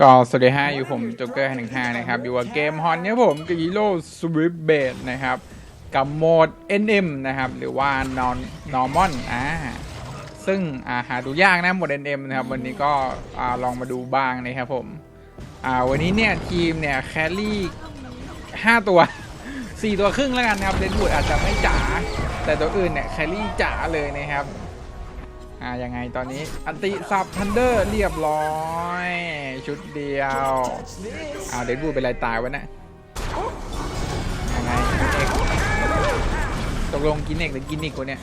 ก็สวัสดีฮะอยู่ผมโจ๊กเกอร์หนึ่งห้านะครับ อยู่กับเกมฮอนเนี่ยผมกับฮีโร่สวิปเบดนะครับ กับโหมด NM นะครับ หรือว่านอนนอร์มอนอ่าซึ่งอ่าหาดูยากนะโหมด NM นะครับ วันนี้ก็อ่าลองมาดูบ้างนะครับผมอ่าวันนี้เนี่ย ทีมเนี่ย แคลรี่ห้าตัวสี่ตัวครึ่งแล้วกันครับเดนบูดอาจจะไม่จ๋าแต่ตัวอื่นเนี่ย แคลรี่จ๋าเลยนะครับ อ่ายังไงตอนนี้อันติสับทันเดอร์เรียบร้อย ชุดเดียวอ้าวเดนบูเป็นไรตายวะเนะยังไงกินเอกตกลงกินเอกหรือกินอีกวะเนี่ย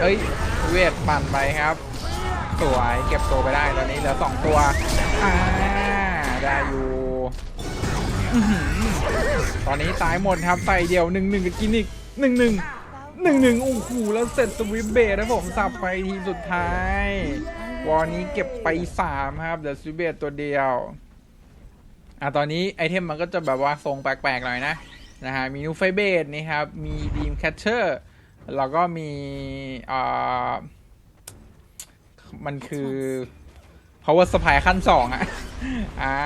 เอ้ยเวทปั่นไปครับสวยเก็บตัวไปได้ตอนนี้เหลือสองตัวอ่าได้อยู่ตอนนี้ตายหมดครับใส่เดียวหนึ่งหนึ่งกับกินอีกหนึ่งหนึ่ง หนึ่งหนึ่งโอ้โหแล้วเสร็จสวิปเบสนะผมสับไปทีสุดท้าย วอนี้เก็บไปสามครับเดี๋ยวสวิปเบสตัวเดียวอะตอนนี้ไอเทมมันก็จะแบบว่าทรงแปลกๆหน่อยนะนะฮะมีนูไฟเบสนี่ครับ มีดีมแคชเชอร์แล้วก็มีอ่ามันคือ power supply ขั้นสองอะอ่า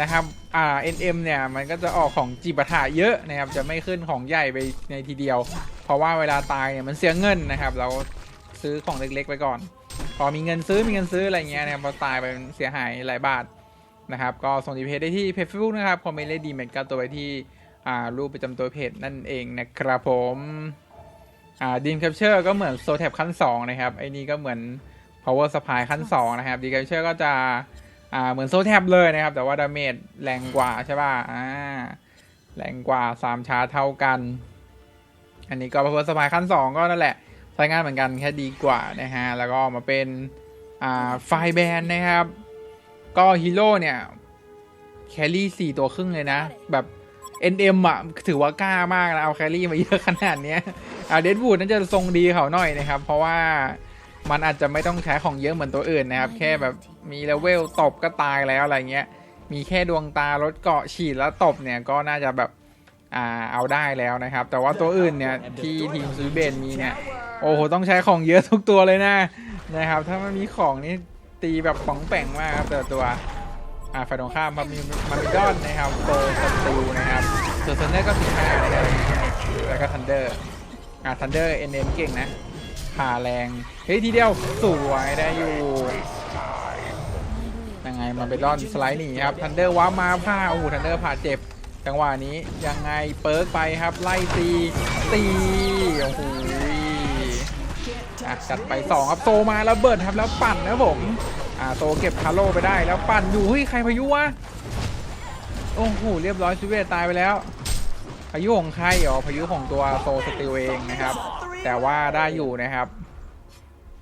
นะครับอ่า NM เนี่ยมันก็จะออกของจีปะถะเยอะนะครับจะไม่ขึ้นของใหญ่ไปในทีเดียว เพราะว่าเวลาตายเนี่ยมันเสียเงินนะครับ เราซื้อของเล็กๆไปก่อน พอมีเงินซื้อมีเงินซื้ออะไรเงี้ยนะครับพอตายไปเสียหายหลายบาทนะครับก็ส่งดีเพจได้ที่เพจเฟซบุ๊กนะครับคอมเมนต์เลดีเมดก็ตัวไปที่อ่ารูปประจำตัวเพจนั่นเองนะครับผมอ่าดีมแคปเชอร์ก็เหมือนโซแท็บขั้น2นะครับไอ้นี่ก็เหมือน power supply ขั้น2นะครับดีแคปเชอร์ก็จะ อ่าเหมือนโซแท็บเลยนะครับ แต่ว่าดาเมจแรงกว่าใช่ป่ะอ่าแรงกว่า3ชาร์จเท่ากัน อันนี้ก็เพิ่มสมัยขั้น2ก็นั่นแหละใช้งานเหมือนกันแค่ดีกว่านะฮะแล้วก็มาเป็นอ่าไฟแบนนะครับ ก็ฮีโร่เนี่ยแคลรี่4ตัวครึ่งเลยนะ แบบ NM อะ ถือว่ากล้ามากนะ เอาแคลรี่มาเยอะขนาดเนี้ยอ่าเดดบูดน่าจะทรงดีเขาหน่อยนะครับ เพราะว่า มันอาจจะไม่ต้องใช้ของเยอะเหมือนตัวอื่นนะครับ แค่แบบมีเลเวลตบก็ตายแล้วอะไรเงี้ย มีแค่ดวงตาลดเกาะฉีดแล้วตบเนี่ยก็น่าจะแบบอ่าเอาได้แล้วนะครับ แต่ว่าตัวอื่นเนี่ยที่ทีมซูเบนมีเนี่ยโอ้โหต้องใช้ของเยอะทุกตัวเลยนะนะครับ ถ้ามันมีของนี่ตีแบบป๋องแป่งมากครับแต่ละตัวอ่าฝ่ายตรงข้ามครับมีมาริดอนนะครับโตสติลนะครับส่วนซันเดอร์ก็มีห้านะครับแล้วก็ทันเดอร์อ่าทันเดอร์เอ็นเอ็มเก่งนะ ผ่าแรง เฮ้ย ทีเดียวสวยได้อยู่ ยังไงมาเบดอนสไลด์หนีครับทันเดอร์ว้ามาผ่าโอ้โหทันเดอร์ผ่าเจ็บ จังหวะนี้ยังไงเปิร์กไปครับ ไล่ตีตีโอ้โหจัดไปสอครับโตมาแล้วเบิร์ดครับแล้วปั่นนะผมอ่าโตเก็บคาโลไปได้แล้วปั่นอยู่เฮ้ยใครพายุวะโอ้โหเรียบร้อยชิเวตตายไปแล้วพายุของใครอ๋อพายุของตัวโตสติลเองนะครับ แต่ว่าได้อยู่นะครับ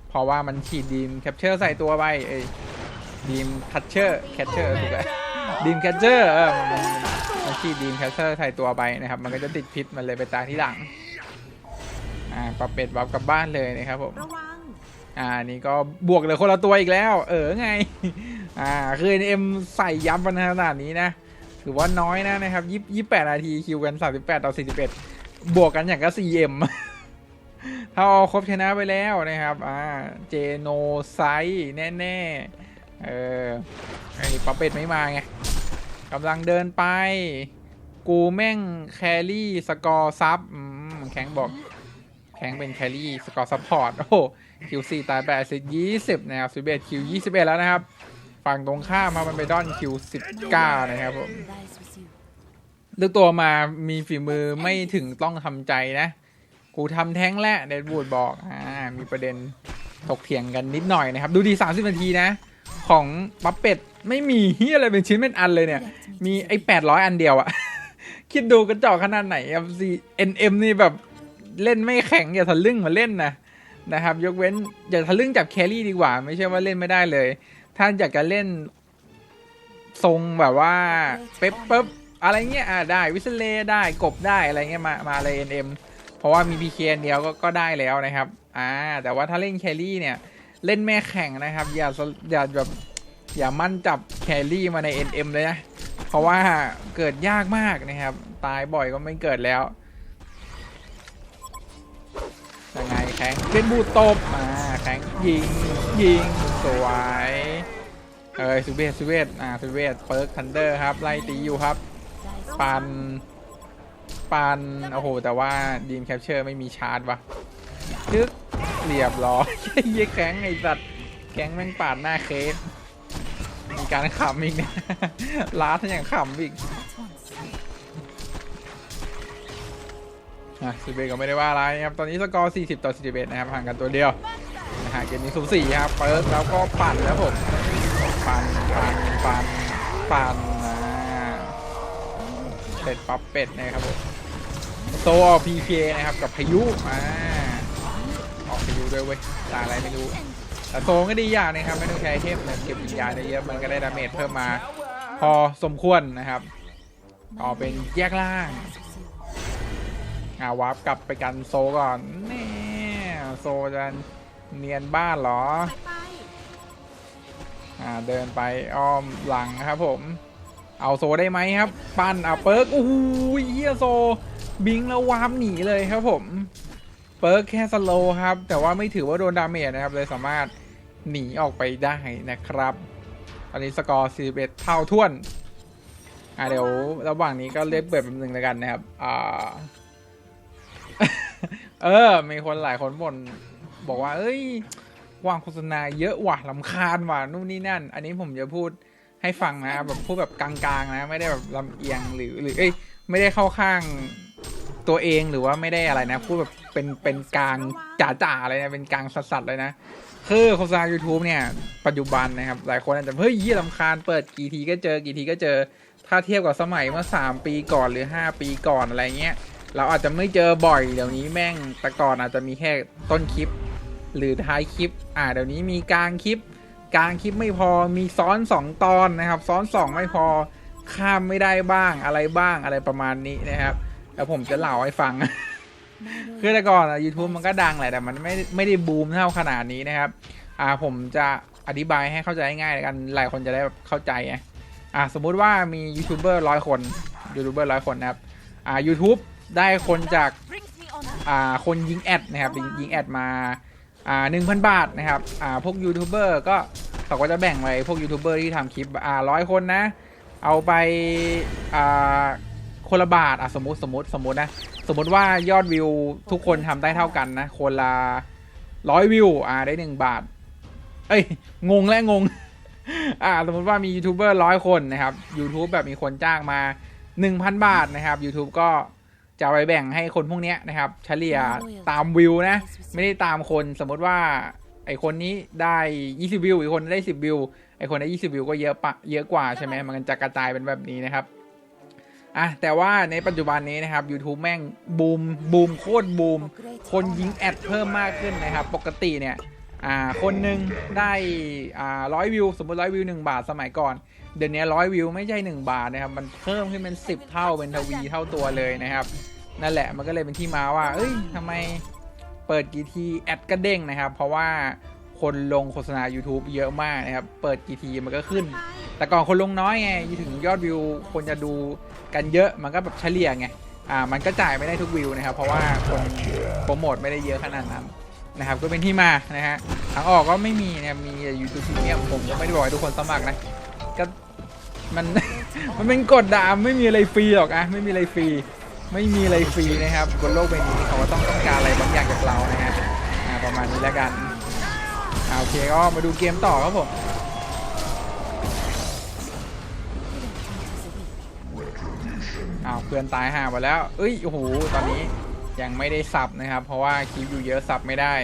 เพราะว่ามันฉีดดีมแคปเชอร์ใส่ตัวไปเอ้ยดีมทัชเชอร์แคชเชอร์ถูกแล้วดีมแคชเชอร์เออมันมันมันฉีดดีมแคชเชอร์ใส่ตัวไปนะครับ มันก็จะติดพิษมันเลยไปตายที่หลังอ่าปลาเป็ดวับกลับบ้านเลยนะครับผมระวังอ่าอันนี่ก็บวกเลยคนละตัวอีกแล้ว เออไงอ่าคือเอ็มใส่ยับมันขนาดนี้นะถือว่าน้อยนะนะครับยี่ยี่แปดนาทีคิวกันสามสิบแปดต่อสี่สิบเอ็ดบวกกันอย่างก็สี่เอ็ม ถ้าเอาครบชนะไปแล้วนะครับ อ่า เจโนไซแน่ ๆ เออ ไอ้ป๊อปเป็ดไม่มาไงกำลังเดินไป กูแม่งแครี่สกอร์ซับอืมแข็งบอก แข็งเป็นแครี่สกอร์ซัพพอร์ต โอ้โหคิวสี่ตายแปดสิบยี่สิบนะครับสิบเอ็ดคิวยี่สิบเอ็ดแล้วนะครับ ฝั่งตรงข้ามมามันไปดอนคิวสิบเก้านะครับผมเลือกตัวมามีฝีมือไม่ถึงต้องทำใจนะ กูทำแท้งแล้วเดดบูดบอกอ่ามีประเด็นถกเถียงกันนิดหน่อยนะครับ ดูดี 30 นาทีนะ ของปั๊บเป็ดไม่มีเฮียอะไรเป็นชิ้นเป็นอันเลยเนี่ย มีไอ้ 800 อันเดียวอะ คิดดูกระจอกขนาดไหนครับซีเอ็นเอ็มนี่แบบเล่นไม่แข็ง อย่าทะลึ่งมาเล่นนะนะครับ ยกเว้น อย่าทะลึ่งจับแครี่ดีกว่า ไม่ใช่ว่าเล่นไม่ได้เลย ถ้าอยากจะเล่นทรงแบบว่า เป๊ปเป๊บอะไรเงี้ยอ่าได้วิสเลได้กบได้อะไรเงี้ยมามาเลย NM เพราะว่ามี PK อันเดียวก็ก็ได้แล้วนะครับอ่าแต่ว่าถ้าเล่นแครี่เนี่ยเล่นแม่แข่งนะครับ อย่าอย่าแบบอย่ามั่นจับแครี่มาใน NM เลยนะ เพราะว่าเกิดยากมากนะครับ ตายบ่อยก็ไม่เกิดแล้วยังไงแข็งเล่นบูตบอ่าแข็งยิงยิงสวยเอ้ยซูเวตซูเวตอ่าซูเวตเปิร์กทันเดอร์ครับ ไล่ตีอยู่ครับ ปัน ปันโอ้โห แต่ว่าดีมแคปเชอร์ไม่มีชาร์จวะจึ๊กเรียบร้อยเยี่ยแก๊งไอ้สัตว์แก๊งแม่งปาดหน้าเคสมีการขำอีกนะล้าทั้งอย่างขำอีกอะสิบเอ็ดก็ไม่ได้ว่าอะไรนะครับ ตอนนี้สกอร์ 40 ต่อ 41 นะครับห่างกันตัวเดียวนะฮะเกมนี้สูสีครับเปิดแล้วก็ปั่นแล้วผม ปั่นปั่นปั่นปั่นนะเสร็จปั๊บเป็ดนะครับผม โซออกพีเคนะครับกับพายุอ่าออกพายุด้วยเว้ยตาอะไรไม่รู้แต่โซก็ดีอย่างนะครับไม่ต้องใช้เทพเหมือนเก็บวิญญาณได้เยอะมันก็ได้ดาเมจเพิ่มมา พอสมควรนะครับต่อเป็นแยกล่างอ่าวาร์ปกลับไปกันโซก่อนแน่โซจะเนียนบ้านเหรออ่าเดินไปอ้อมหลังครับผม เอาโซได้ไหมครับ ปั้นอะเปิร์กโอ้โหเฮียโซ บิงแล้ววาร์ปหนีเลยครับผม เปิร์กแค่สโลครับ แต่ว่าไม่ถือว่าโดนดาเมจนะครับ เลยสามารถหนีออกไปได้นะครับ ตอนนี้สกอร์ 41 เท่าท้วน อ่าเดี๋ยวระหว่างนี้ก็เล่นเปิดแป๊บนึงแล้วกันนะครับ อ่า เออ มีคนหลายคนบ่นบอกว่า เอ้ย วางโฆษณาเยอะว่ะลำคาญว่ะนู่นนี่นั่น อันนี้ผมจะพูดให้ฟังนะแบบพูดแบบกลางๆนะ ไม่ได้แบบลำเอียงหรือหรือเอ้ยไม่ได้เข้าข้าง ตัวเองหรือว่าไม่ได้อะไรนะ พูดแบบเป็นเป็นกลางจ๋าๆเลยนะเป็นกลางสัสๆเลยนะคือโฆษณา YouTube เนี่ย ปัจจุบันนะครับ หลายคนอาจจะเฮ้ยยี่ลำคาญเปิดกี่ทีก็เจอกี่ทีก็เจอ ถ้าเทียบกับสมัยเมื่อ 3 ปีก่อนหรือ 5 ปีก่อนอะไรเงี้ยเราอาจจะไม่เจอบ่อยเดี๋ยวนี้แม่งแต่ก่อนอาจจะมีแค่ต้นคลิป หรือท้ายคลิป อ่าเดี๋ยวนี้มีกลางคลิป กลางคลิปไม่พอมีซ้อน 2 ตอนนะครับ ซ้อน 2 ไม่พอข้ามไม่ได้บ้างอะไรบ้างอะไรประมาณนี้นะครับ แล้วผมจะเล่าให้ฟัง คือแต่ก่อนยูทูบมันก็ดังแหละแต่มันไม่ไม่ได้บูมเท่าขนาดนี้นะครับอ่าผมจะอธิบายให้เข้าใจง่ายๆกันหลายคนจะได้แบบเข้าใจไงอ่าสมมุติว่ามียูทูบเบอร์ร้อยคนยูทูบเบอร์ร้อยคนนะครับอ่า YouTube ได้คนจากอ่าคนยิงแอดนะครับยิงยิงแอดมาอ่าหนึ่งพันบาทนะครับอ่าพวกยูทูบเบอร์ก็เขาก็จะแบ่งไว้พวกยูทูบเบอร์ที่ทำคลิปอ่าร้อยคนนะ เอาไปอ่า คนละบาทอะสมมติสมมติสมมตินะสมมติว่ายอดวิวทุกคนทำได้เท่ากันนะคนละร้อยวิวอ่าได้หนึ่งบาท เอ้ยงงและงง อ่า สมมติว่ามียูทูบเบอร์ร้อยคนนะครับ YouTube แบบมีคนจ้างมา1,000บาทนะครับ YouTube ก็จะไปแบ่งให้คนพวกนี้นะครับ เฉลี่ยตามวิวนะ ไม่ได้ตามคนสมมติว่า ไอคนนี้ได้20วิวอีกคนได้10วิวไอคนได้20วิวก็เยอะปะเยอะกว่าใช่ไหมมันจะกระจายเป็นแบบนี้นะครับ อะแต่ว่าในปัจจุบันนี้นะครับ YouTube แม่งบูมบูมโคตรบูม คนยิงแอดเพิ่มมากขึ้นนะครับ ปกติเนี่ยอ่าคนหนึ่งได้อ่าร้อยวิว สมมติร้อยวิวหนึ่งบาทสมัยก่อน เดี๋ยวนี้ร้อยวิวไม่ใช่หนึ่งบาทนะครับ มันเพิ่มขึ้นเป็นสิบเท่าเป็นทวีเท่าตัวเลยนะครับ นั่นแหละมันก็เลยเป็นที่มาว่า เอ้ยทำไมเปิดกี่ทีแอดก็เด้งนะครับ เพราะว่าคนลงโฆษณา YouTube เยอะมากนะครับ เปิดกี่ทีมันก็ขึ้น แต่ก่อนคนลงน้อยไงถึงยอดวิวคนจะดูกันเยอะมันก็แบบเฉลี่ยไงอ่ามันก็จ่ายไม่ได้ทุกวิวนะครับ เพราะว่าคนโปรโมทไม่ได้เยอะขนาดนั้นนะครับ ก็เป็นที่มานะฮะทางออกก็ไม่มีนะครับมียูทูบพรีเมียมผมก็ไม่ได้บอกให้ทุกคนสมัครนะก็มันมันเป็นกฎดามไม่มีอะไรฟรีหรอกอะไม่มีอะไรฟรีไม่มีอะไรฟรีนะครับบนโลกใบนี้เขาก็ต้องต้องการอะไรบางอย่างจากเรานะฮะอ่าประมาณนี้แล้วกันอ่าโอเคก็มาดูเกมต่อครับผม อ้าวเพื่อนตายห่าไปแล้ว เอ้ยโอ้โหตอนนี้ยังไม่ได้สับนะครับ เพราะว่าคลิปอยู่เยอะสับไม่ได้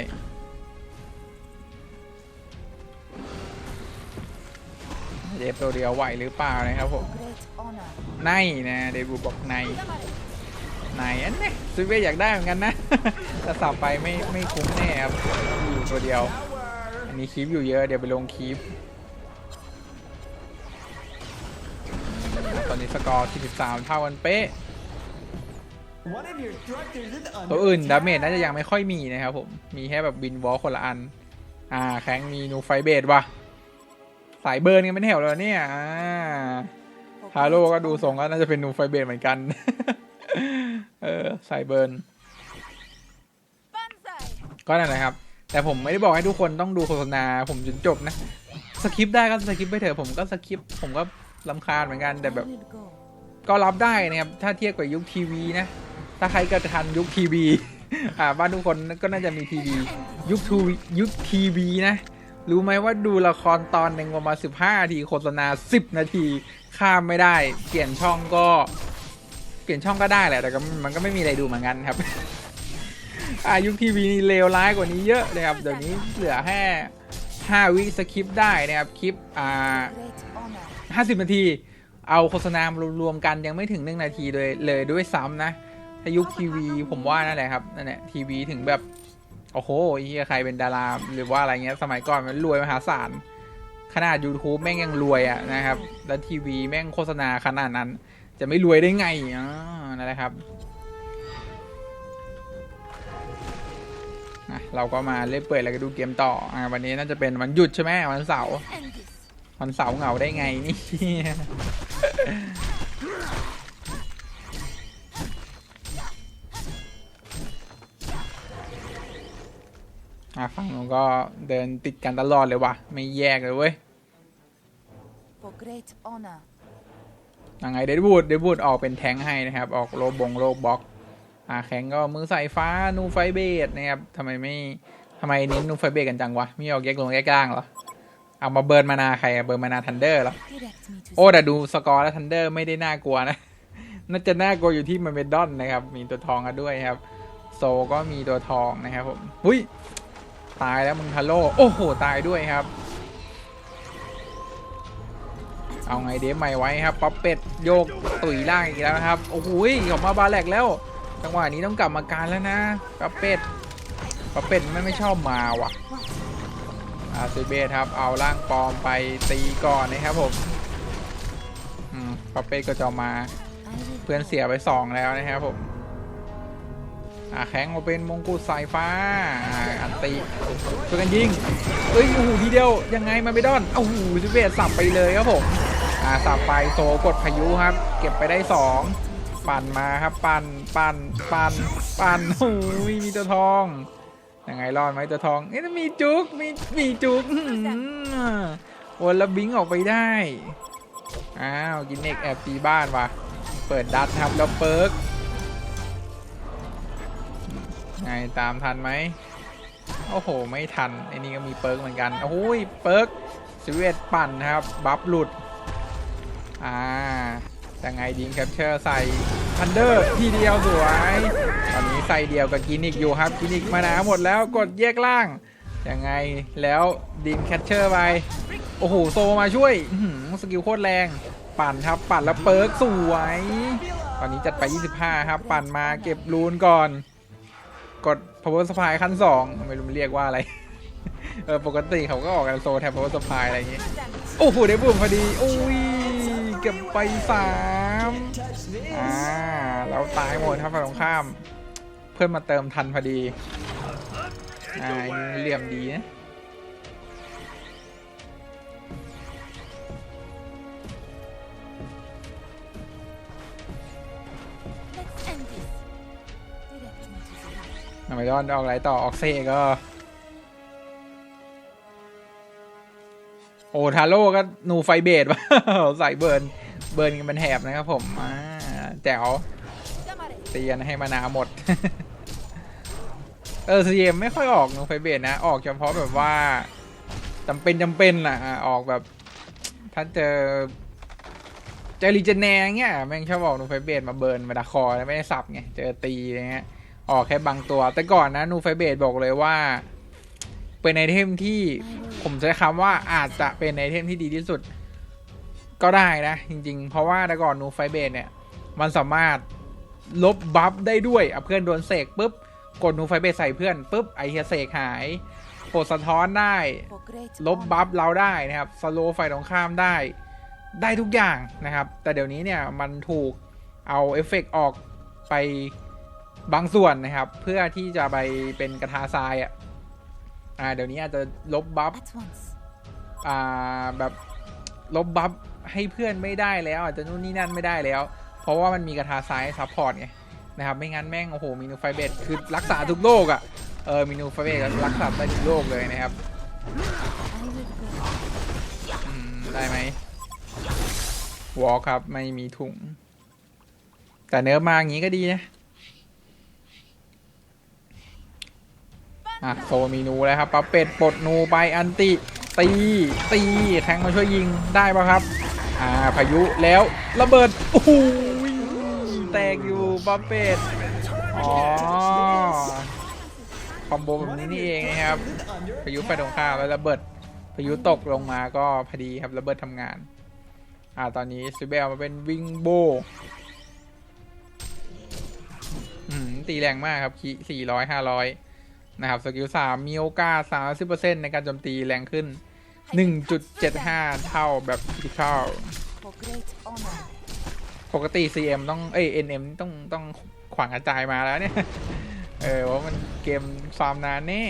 เดฟตัวเดียวไหวหรือเปล่านะครับผมในนะเดบูบอกในในอันนี้ซูเวอยากได้เหมือนกันนะแต่สับไปไม่ไม่คุ้มแน่ครับอยู่ตัวเดียว อันนี้คลิปอยู่เยอะเดี๋ยวไปลงคลิป สกอร์43 เท่ากันเป๊ะ ตัวอื่นดาเมจน่าจะยังไม่ค่อยมีนะครับผม มีแค่แบบบินวอลคนละอัน อ่า แข้งมีนูไฟเบดว่ะ สายเบิร์นกันเป็นแถวเลยเนี่ย อ่าฮาโลก็ดูทรงก็น่าจะเป็นนูไฟเบนเหมือนกัน เออ สายเบิร์น ก็นั่นแหละครับ แต่ผมไม่ได้บอกให้ทุกคนต้องดูโฆษณาผมจนจบนะ สคิปได้ก็สคิปไปเถอะผมก็สคิปผมก็ ลำคาญเหมือนกันแต่แบบ I will go. ก็รับได้นะครับ ถ้าเทียบกับยุคทีวีนะ ถ้าใครเกิดทันยุคทีวี อ่าบ้านทุกคนก็น่าจะมีทีวี ยุคทูยุคทีวีนะ รู้ไหมว่าดูละครตอนหนึ่งประมาณ15นาทีโฆษณา10นาที ข้ามไม่ได้ เปลี่ยนช่องก็ เปลี่ยนช่องก็ได้แหละแต่ก็มันก็ไม่มีอะไรดูเหมือนกันครับอ่ายุคทีวีนี่เลวร้ายกว่านี้เยอะนะครับ เดี๋ยวนี้เหลือแค่5วิสคริปต์ได้นะครับ คลิปอ่า Great honor. ห้าสิบนาที เอาโฆษณารวมๆกันยังไม่ถึงหนึ่งนาทีเลยเลยด้วยซ้ำนะถ้ายุคทีวีผมว่านั่นแหละครับนั่นแหละทีวีถึงแบบโอ้โหเฮียใครเป็นดาราหรือว่าอะไรเงี้ยสมัยก่อนมันรวยมหาศาลขนาด YouTube แม่งยังรวยอะนะครับ แล้วทีวีแม่งโฆษณาขนาดนั้น จะไม่รวยได้ไงอ่านั่นแหละครับเราก็มาเล่นเปิดแล้วก็ดูเกมต่ออ่าวันนี้น่าจะเป็นวันหยุดใช่ไหมวันเสาร์ End this. วันเสาร์เหงาได้ไงนี่อะฝั่งนู้นก็เดินติดกันตลอดเลยว่ะ ไม่แยกเลยเว้ย For great honor. ยังไงเดดบูดเดดบูดออกเป็นแทงค์ให้นะครับ ออกโลบงโลบล็อกอ่าแข็งก็มือสายฟ้านูไฟเบสนะครับทำไมไม่ทำไมเน้นนูไฟเบสกันจังวะ มีออกแยกลงแยกล่างเหรอ เอามาเบิร์นมานาใครอะเบิร์นมานาทันเดอร์เหรอ Direct me to โอ้แต่ดูสกอร์แล้วทันเดอร์ไม่ได้น่ากลัวนะ น่าจะน่ากลัวอยู่ที่มันเป็นดอนนะครับ มีตัวทองกันด้วยครับ โซก็มีตัวทองนะครับผมหุ้ยตายแล้วมึงทาโร่โอ้โหตายด้วยครับ เอาไงเดฟใหม่ไว้ครับป๊อปเป็ดโยกตุ๋ยล่างอีกแล้วนะครับโอ้โหออกมาบาแหลกแล้วจังหวะนี้ต้องกลับมาการแล้วนะป๊อปเป็ดป๊อปเป็ดไม่ไม่ชอบมาว่ะ อาซิเบสครับ เอาร่างปลอมไปตีก่อนนะครับผมอืมปาเป้ก็จะมาเพื่อนเสียไปสองแล้วนะครับผมอ่าแข้งมาเป็นมงกุฎสายฟ้าอาอันตีช่วยกันยิงเอ้ยโอ้โหทีเดียวยังไงมาไม่ดอนโอ้โหซิเบสสับไปเลยครับผมอ่าสับไปโซกดพายุครับ เก็บไปได้สองปั่นมาครับ ปั่นปั่นปั่นปั่นโอ้ยมีตัวทอง ยังไงรอดไหมตัวทองเอ๊ะมีจุกมีมีจุกอื้อนล้วบิงออกไปได้ อ้าวกินเอกแอบตีบ้านว่ะ เปิดดัตครับแล้วเปิร์กไงตามทันไหมโอ้โห ไม่ทันไอ้นี่ก็มีเปิร์กเหมือนกัน โอ้ยเปิร์กสวีตปั่นครับ บัฟหลุด อ่ายังไงดีมแคปเชอร์ใส่ทันเดอร์ทีเดียวสวยตอนนี้ ใส่เดียวกับกินิกอยู่ครับกินิกมาหนาหมดแล้วกดแยกล่างยังไงแล้วดีมแคชเชอร์ไปโอ้โหโซมาช่วยสกิลโคตรแรง ปั่นครับปั่นแล้วเปิร์กสวย ตอนนี้จัดไป 25 ครับ ปั่นมาเก็บรูนก่อน กด power supply ขั้น 2 ไม่รู้มันเรียกว่าอะไร เออปกติเขาก็ออกกันโซแทน power supply อะไรอย่างงี้ โอ้โหได้บุ่มพอดีอุ้ยเก็บไปสามอ่าแล้วตายหมดครับฝ่ายตรงข้าม เพื่อนมาเติมทันพอดีอ่าอันนี้เหลี่ยมดีนะ Let's end this. Direct me to the light. ทำไมยอนออกอะไรต่อออกเซก็โอทาโร่ก็นูไฟเบดวะใส่เบิร์นเบิร์นกันเป็นแถบนะครับผมแจ๋ว ตียนให้มานาหมด เออซีเอ็มไม่ค่อยออกนูไฟเบดนะ ออกเฉพาะแบบว่าจำเป็นจำเป็นอะออกแบบ ถ้าเจอเจอรีเจเนงเงี้ยแม่งชอบออกนูไฟเบดมาเบิร์นมาดาคอแล้วไม่ได้สับไงเจอตีอะไรเงี้ยออกแค่บางตัว แต่ก่อนนะนูไฟเบดบอกเลยว่า เป็นไอเทมที่ผมใช้คำว่าอาจจะเป็นไอเทมที่ดีที่สุด ก็ได้นะ จริง ๆ เพราะว่าแต่ก่อนนูไฟเบดเนี่ย มันสามารถ ลบบัฟได้ด้วยอะเพื่อนโดนเสกปุ๊บ กดนูไฟเบสใส่เพื่อนปุ๊บไอเฮียเสกหายกดสะท้อนได้ For great ลบ honor. บัฟเราได้นะครับสโลไฟตรงข้ามได้ได้ทุกอย่างนะครับ แต่เดี๋ยวนี้เนี่ยมันถูกเอาเอฟเฟกต์ออกไปบางส่วนนะครับ เพื่อที่จะไปเป็นกระทาทรายอะอ่าเดี๋ยวนี้อาจจะลบบัฟ At once. อ่าแบบลบบัฟให้เพื่อนไม่ได้แล้วอาจจะนู่นนี่นั่นไม่ได้แล้ว เพราะว่ามันมีกระทาซ้ายซัพพอร์ตไงนะครับไม่งั้นแม่งโอ้โหมีนูไฟเบสคือรักษาทุกโรคอะ่ะเออมีนูไฟเบสรักษาได้ทุกโรคเลยนะครับ I will go. วอลครับไม่มีถุง แต่เนื้อมาอย่างนี้ก็ดีนะอะโซมีนูแล้วครับปลาเป็ดปลดนูไปอันติตีตีแทงมาช่วยยิงได้ปะครับ อ่าพายุแล้วระเบิดโอ้โห แตกอยู่ปลาเป็ดอ๋อคอมโบแบบนี้นี่เองนะครับพายุไฟตรงข้ามแล้วระเบิดพายุตกลงมาก็พอดีครับระเบิดทำงาน อ่าตอนนี้ซิเบลมาเป็นวิงโบอืมตีแรงมากครับคีสี่ร้อยห้าร้อยนะครับ สกิลสามมีโอกาสสามสิบเปอร์เซ็นต์ในการโจมตีแรงขึ้นหนึ่งจุดเจ็ดห้าเท่าแบบที่เข้า For great honor. ปกติ CM ต้องเอ้ย NM ต้องต้องขวางกระจายมาแล้วเนี่ย เออว่ามันเกมฟาร์มนานแน่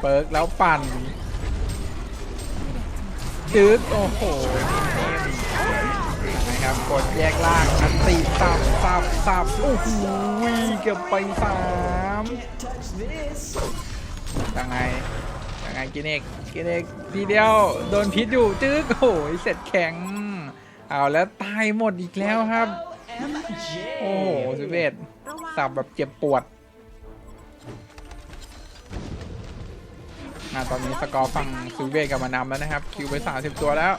เปิร์กแล้วปั่นจึ๊กโอ้โหนะครับกดแยกล่างอันตีสับสับสับโอ้โหเกือบไปสามยังไง ไงกินเอกกินเอกทีเดียวโดนพิษอยู่จึ๊กโอ้โหเสร็จแข็งเอาแล้วตายหมดอีกแล้วครับ โอ้โหสิเวตสับแบบเจ็บปวดอะตอนนี้สกอร์ฝั่งซิเวตกลับมานำแล้วนะครับ คิวไป30ตัวแล้ว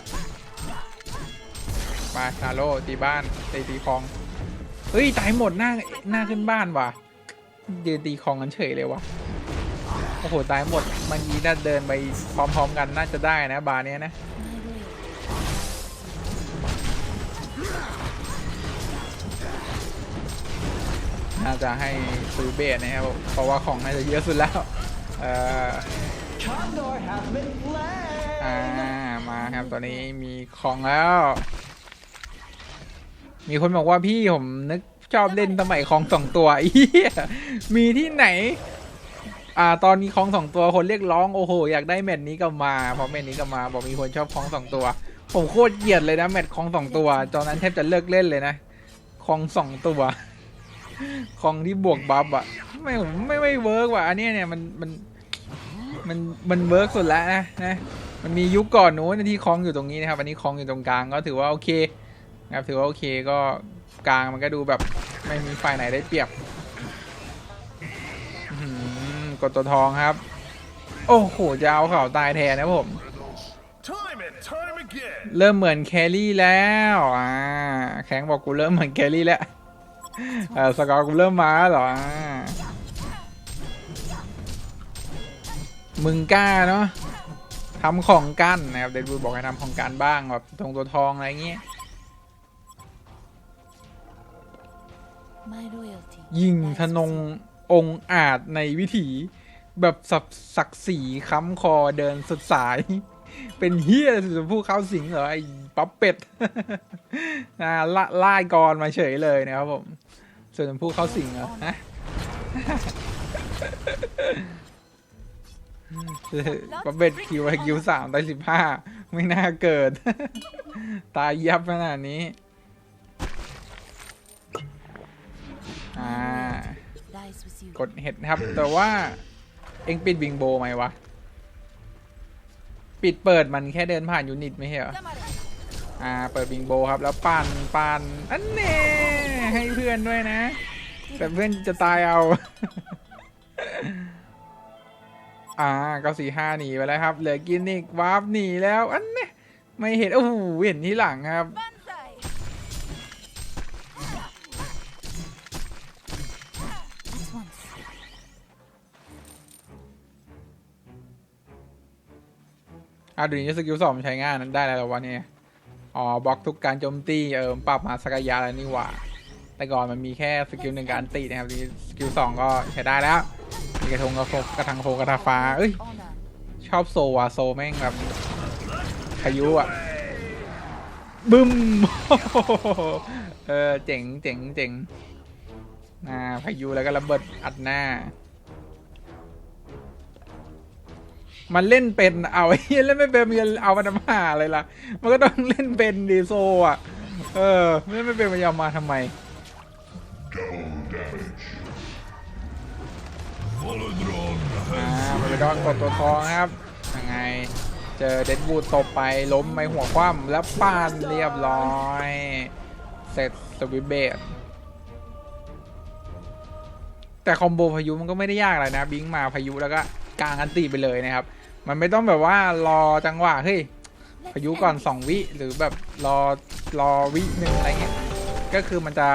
มาชาโลตีบ้านตีตีคลองเฮ้ยตายหมดหน้าหน้าขึ้นบ้านว่ะยืนตีคลองกันเฉยเลยว่ะ อ้โหตายหมดเมื่อกี้น่าเดินไปพร้อมๆกันน่าจะได้นะบาร์เนี้ยนะน่าจะให้ซื้อเบสนะครับเพราะว่าของน่าจะเยอะสุดแล้วเอ่ออ่ามาครับตอนนี้มีของแล้ว มีคนบอกว่าพี่ผมนึกชอบเล่นสมัยของสองตัวเีมีที่ไหน อ่า ตอนนี้ของสองตัวคนเรียกร้องโอ้โหอยากได้แมตช์นี้ก็มาเพราะแมตช์นี้ก็มาบอกมีคนชอบของสองตัว ผมโคตรเกลียดเลยนะแมตช์ของสองตัวตอนนั้นแทบจะเลิกเล่นเลยนะของสองตัวของที่บวกบัฟอะไม่ผมไม่ไม่เวิร์กว่ะอันนี้เนี่ยมันมันมันมันเวิร์กสุดแล้วนะนะมันมียุคก่อนนู้นที่คลองอยู่ตรงนี้นะครับอันนี้คลองอยู่ตรงกลางก็ถือว่าโอเคนะครับถือว่าโอเคก็กลางมันก็ดูแบบไม่มีฝ่ายไหนได้เปรียบ กดตัวทองครับ โอ้โหจะเอาเข่าตายแทนนะผม Time and time again. เริ่มเหมือนแครี่แล้วอ่าแข็งบอกกูเริ่มเหมือนแครี่แล้วเออสกอร์กูเริ่มมาแล้วเหรออ่ามึงกล้าเนาะทำของกันนะครับเดนบูบอกให้ทำของกันบ้างแบบตรงตัวทองอะไรเงี้ย My loyalty. ยิง lies ธนง with you. องค์อาจในวิถี แบบสับศักดิ์ศรีค้ำคอเดินสุดสาย เป็นเฮียสุดผู้เข้าสิงเหรอไอ้ป๊อปเป็ดนะล่าล่ายกรมาเฉยเลยนะครับผมส่วนผู้เข้าสิงเหรอฮะป๊อปเป็ดคิวคิวสามได้สิบห้าไม่น่าเกิด ตายยับขนาดนี้ อ่า Lies with you. กดเห็ดนะครับ แต่ว่าเอ็งปิดบิงโบไหมวะ ปิดเปิดมันแค่เดินผ่านยูนิตไม่ใช่เหรอ อ่า เปิดบิงโบครับ แล้วปั่นปั่นอันเน่ให้เพื่อนด้วยนะ แต่เพื่อนจะตายเอา อ่าเก้าสี่ห้าหนีไปแล้วครับ เหลือกินอีกวาร์ปหนีแล้ว อันเน่ไม่เห็น โอ้โหเห็นที่หลังครับ อะดูนี้สกิลสองใช้งายนั้นได้แล้ววะเนี่ย อ๋อบล็อกทุกการโจมตีเออปรับมาสกายาแล้วนี่หว่า แต่ก่อนมันมีแค่สกิลหนึ่งการตีนะครับนี้สกิลสองก็ใช้ได้แล้วมีกระทงกระโฟกระทังโฟกระทาฟ้า เอ้ย ชอบโซว่ะโซแม่งแบบพายุอะบึ้มเออเจ๋งเจ๋งเจ๋งอ่าพายุแล้วก็ระเบิดอัดหน้า มันเล่นเป็นเอาไอ้เหี้ยเล่นไม่เป็นมันจะเอามาทำหาอะไรล่ะ มันก็ต้องเล่นเป็นดีโซอะ เออเล่นไม่เป็นมันจะเอามาทำไม อ่ามันไปโดนกดตัวทองครับ ยังไง เจอเดดวูดตบไปล้มไปหัวคว่ำแล้วปานเรียบร้อย เสร็จสวิเบตแต่คอมโบพายุมันก็ไม่ได้ยากอะไรนะ บิงมาพายุแล้วก็กางอันตีไปเลยนะครับ มันไม่ต้องแบบว่ารอจังหวะเฮ้ยพายุก่อน 2 วิหรือแบบรอรอวิหนึ่งอะไรเงี้ยก็คือมันจะ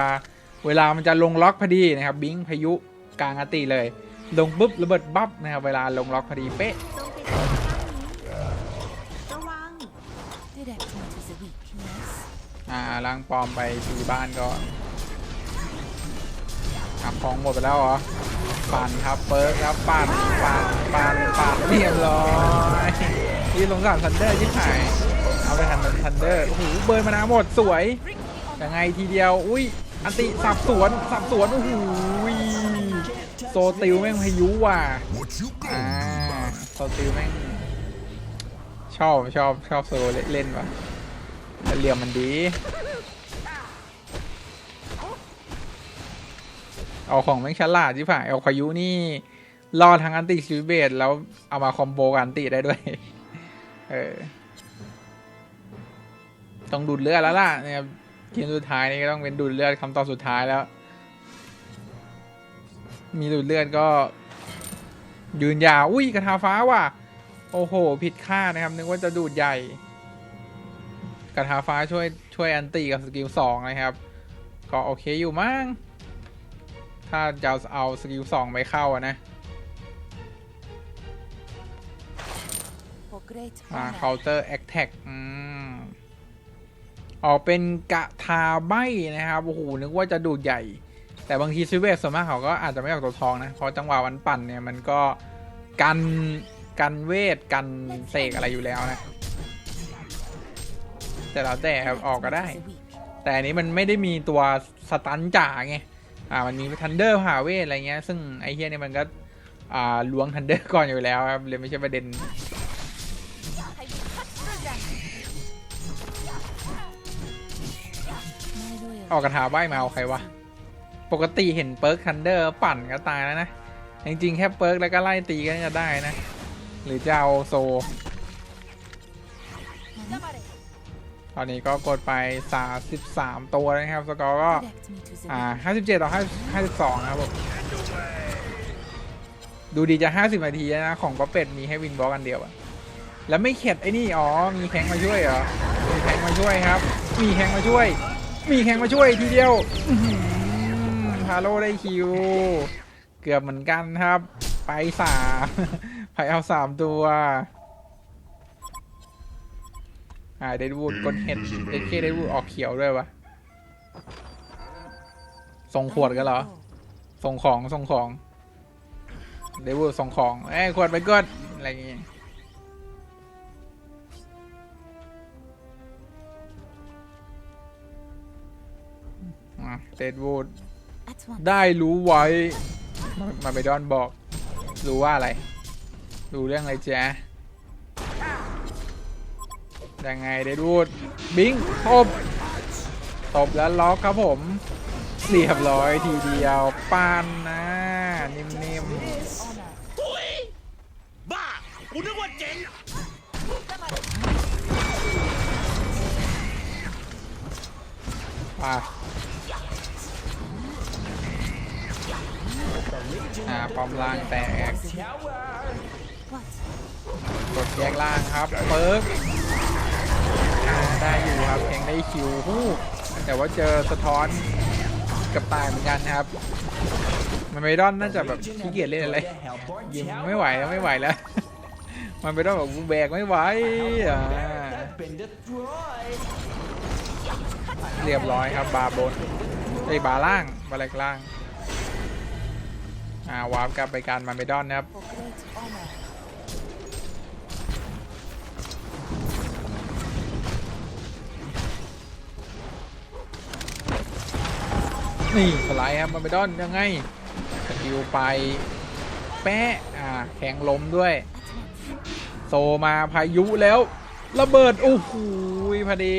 เวลามันจะลงล็อกพอดีนะครับบิงพายุกลางอติเลย ลงปุ๊บระเบิดบัฟนะครับเวลาลงล็อกพอดีเป๊ะอ่าล้างปลอมไปตีบ้านก็อับของหมดไปแล้วเหรอ ปั่นครับเปิร์กครับปั่นปั่นปั่นปั่นเรียบร้อยที่ลงสารทันเดอร์ที่หายเอาไปทันทันเดอร์โอ้โหเบิร์นมานาหมดสวยยังไงทีเดียวอุ้ยอันติสับสวนสับสวนโอ้โหโซติลแม่งพายุว่ะอ่าโซติลแม่งชอบชอบชอบโซเล่นเล่นว่ะเหลี่ยมมันดี เอาของแม่งฉลาดที่ผ่านเอาพายุนี่รอดทั้งอันติซิเบตแล้วเอามาคอมโบกับอันติได้ด้วย เออ ต้องดูดเลือดแล้วล่ะเนี่ยครับเกมสุดท้ายนี่ก็ต้องเป็นดูดเลือดคำตอบสุดท้ายแล้ว มีดูดเลือดก็ ยืนยาวอุ้ยกระทาฟ้าว่ะ โอ้โห ผิดคาดนะครับนึกว่าจะดูดใหญ่ กระทาฟ้าช่วยช่วยอันตีกับสกิลสองนะครับ ก็โอเคอยู่มั้ง ถ้าจะเอาสกิลสองไปเข้าอะนะ For great อ่า honor. counter attack อืมออกเป็นกะทาใบนะครับ โอ้โห นึกว่าจะดูดใหญ่ แต่บางทีซิเวสส่วนมากเขาก็อาจจะไม่ออกตัวทองนะ เพราะจังหวะวันปั่นเนี่ยมันก็กันกันเวทกันเสกอะไรอยู่แล้วนะ แต่แล้วแต่ครับออกก็ได้ The weak. แต่อันนี้มันไม่ได้มีตัวสตันจ่าไง อ่ามันมีทันเดอร์ผ่าเวทอะไรเงี้ย ซึ่งไอเฮียเนี่ยมันก็ อ่าล้วงทันเดอร์ก่อนอยู่แล้วครับเลยไม่ใช่ประเด็นออกกระถาใบมาเอาใครวะ ปกติเห็นเปิร์กทันเดอร์ปั่นก็ตายแล้วนะ จริงๆ แค่เปิร์กแล้วก็ไล่ตีก็น่าจะได้นะ หรือจะเอาโซ ตอนนี้ก็กดไป 33 ตัวนะครับ สกอร์ก็ Direct me to the อ่า weak. 57 ต่อ 52 ครับผม ดูดีจะ 50 นาทีนะ ของก็เป็ดมีให้วินบล็อกกันเดียวอะแล้วไม่เข็ดไอ้นี่ อ๋อ มีแข้งมาช่วยเหรอ มีแข้งมาช่วยครับ มีแข้งมาช่วย มีแข้งมาช่วยทีเดียวอื้อหือฮาโลได้คิว เกือบเหมือนกันครับ ไปสามไปเอาสามตัว อ่าเดดวูดกดเห็ดเดดเคเดดวูดออกเขียวด้วยวะส่งขวดกันเหรอ ส่งของส่งของ เดวูดส่งของเอ้ขวดไปกดอะไรอย่างงี้เดดวูดได้รู้ไว้มามาไปดอนบอก รู้ว่าอะไร รู้เรื่องอะไรจ๊ะ ยังไงเดดวูดบิงตบตบแล้วล็อกครับผมเรียบร้อยทีเดียวปานนะนิ่ม Honor. บ้ากูนึกว่าเจ๋งๆป่ะอ่าปอมล่างแตก What? กดแยกล่างครับเปิร์กอ่า ได้อยู่ครับแข่งได้คิวฮู้แต่ว่าเจอสะท้อนกับตายเหมือนกันครับ มันไม่ดอนน่าจะแบบขี้เกียจเล่นอะไรยิงไม่ไหวแล้วไม่ไหวแล้ว มันไม่ต้องแบบกูแบกไม่ไหวอ่าเรียบร้อยครับบาบนไอ้บาล่างบาร์เล็กล่างอ่าวาร์ปกลับไปการมาเมดอนนะครับ นี่สไลด์ครับมาเมดอนยังไงสกิลไป แปะอ่าแข็งล้มด้วย โซมาพายุแล้ว ระเบิด โอ้โหพอดี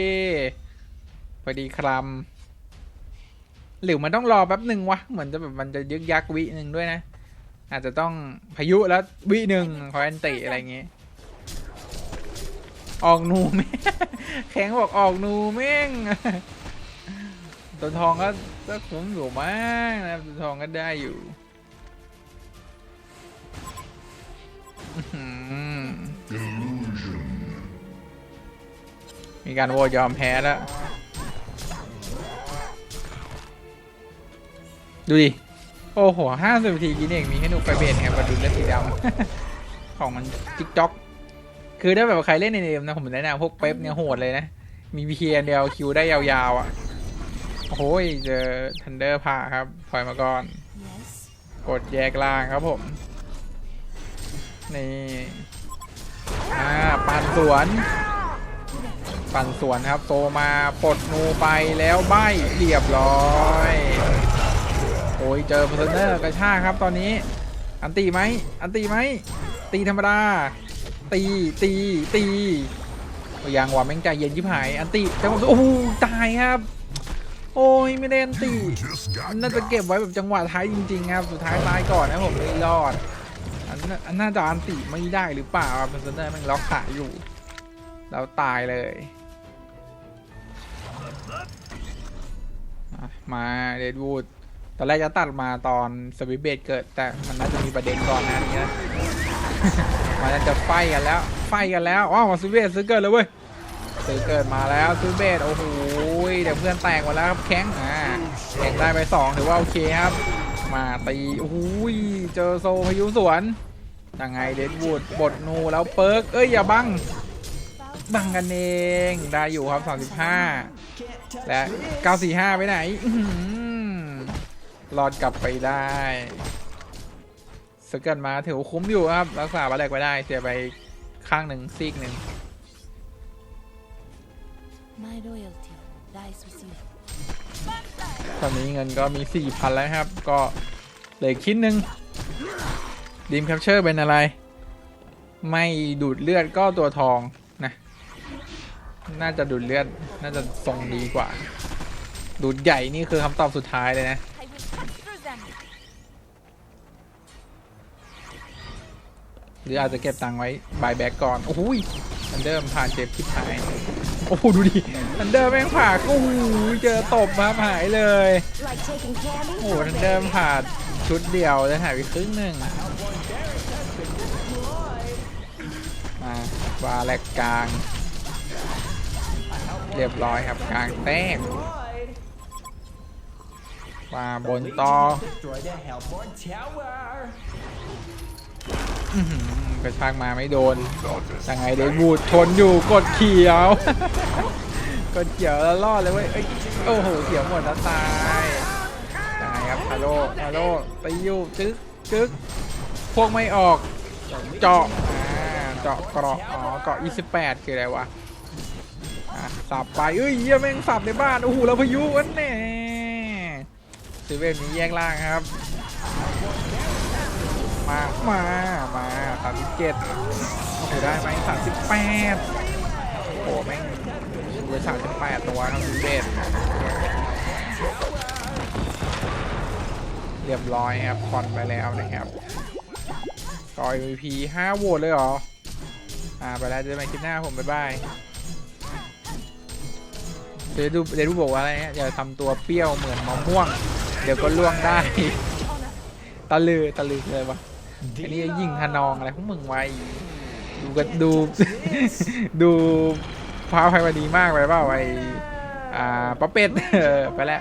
พอดีคลำหรือมันต้องรอแป๊บหนึ่งวะ เหมือนจะแบบมันจะยึกยักวิหนึ่งด้วยนะ อาจจะต้องพายุแล้ววิหนึ่งคอยอันติอะไรอย่างงี้ยออกนูแม่แข็งบอกออกนูแม่ง ตัวทองก็ก็คุ้มอยู่มากนะตัวทองก็ได้อยู่มีการโวยอมแพ้แล้ว ดูดิ โอ้โหห้าสิบทีกินเองมีให้หนูไฟเบนครับมาดูเลือดสีดำ ของมันจิกจ็อก คือถ้าแบบใครเล่นในเกมนะ ผมแนะนำพวกเป๊ปเนี่ยโหดเลยนะ มีเคียเดียวคิวได้ยาวๆอะ โอ้โหเจอทันเดอร์พาครับถอยมาก่อน Yes. กดแยกล่างครับผม นี่ อ่า ปั่นสวน ปั่นสวนครับโตมาปลดนูไปแล้วใบเรียบร้อย โอ้ยเจอเพอร์เซนเนอร์กระชากครับตอนนี้ อันตีไหม อันตีไหม ตีธรรมดา ตี ตี ตีโอ้ยยังว่ะแม่งใจเย็นยิบหาย อันตีจังหวะโอ้โหตายครับ โอ้ยไม่ได้อันตีน่าจะเก็บไว้แบบจังหวะท้ายจริงๆครับสุดท้ายตายก่อนนะผมไม่รอดอันน่าจะอันติไม่ได้หรือเปล่าครับเพอร์เซนเนอร์ม่งล็อกขาอยู่แล้วตายเลยมาเดดวูดตอนแรกจะตัดมาตอนสวิเบดเกิด แต่มันน่าจะมีประเด็นก่อนน้านี้นะมันจะไฟกันแล้ว ไฟกันแล้วว้าสวิเบดซื้อเกิดเลยเว้ยซื้อเกิดมาแล้วซื้อเบดโอ้โห เดี๋ยวเพื่อนแตกหมดแล้วครับแข้งอ่าแข่งได้ไปสองถือว่าโอเคครับ มาตีโอ้โหเจอโซพายุสวนยังไงเดดวูดบดนูแล้วเปิร์กเอ้ยอย่าบังบังกันเองได้อยู่ครับ 35 และ 945 ไปไหนหือรอดกลับไปได้สเกิลมาถือคุ้มอยู่ครับ รักษาบาแรกไว้ได้เสียไปข้างหนึ่งซีกหนึ่ง ตอนนี้เงินก็มี 4,000 แล้วครับ ก็เหลืออกชิ้นหนึ่งดีมแคปเชอร์เป็นอะไร ไม่ดูดเลือดก็ตัวทองนะ น่าจะดูดเลือด น่าจะทรงดีกว่า ดูดใหญ่นี่คือคำตอบสุดท้ายเลยนะ I will cut through them. หรืออาจจะเก็บตังค์ไว้บายแบ็กก่อน โอ้โห ทันเดอร์ผ่านเจ็บทิพหาย โอ้โหดูดิทันเดอร์แม่งผ่าโอ้โหเจอตบมาหายเลย Like taking candy? โอ้โหทันเดอร์ผ่าชุดเดียวจะหายไปครึ่งหนึ่งมาวาแลกกลาง เรียบร้อยครับกลางแต้มมาบนต่อ Destroy the Hellborn Tower อื้อหือกระชากมาไม่โดนยังไงเดนบูดชนอยู่กดเขียว กดเขียวแล้วรอดเลยเว้ยเอ้ยโอ้โหเขียวหมดแล้วตายยังไงครับฮาโลฮาโลไปอยู่จึ๊กจึ๊กพวกไม่ออกเจาะอ่าเจาะเกราะอ๋อเกราะ 28 คืออะไรวะอะสับไปเอ้ยเหี้ยแม่งสับในบ้านโอ้โหแล้วพายุอันแน่ซีเว่นมีแยกล่างครับ มามามาสามสิบเจ็ดโอ้โหได้ไหมสามสิบแปดโอ้โหแม่งดูไปสามสิบแปดตัวครับดูเบสเรียบร้อยครับคอนไปแล้วนะครับต่อย MVP ห้าโหวตเลยเหรอ อ่า ไปแล้วเจอกันคลิปหน้าผม บ๊ายบาย เดี๋ยวดูเดี๋ยวดูบอกว่าอะไรเนี่ยอย่าทำตัวเปรี้ยวเหมือนมะม่วง เดี๋ยวก็ล่วงได้ ตะลือ ตะลือเลยวะ อันนี้ยิงทนองอะไรพวกมึงไว้ดูกันดู ดูพระอภัยวันดีมากไปเปล่าไออ่าป๊อปเป็ดเออไปแล้ว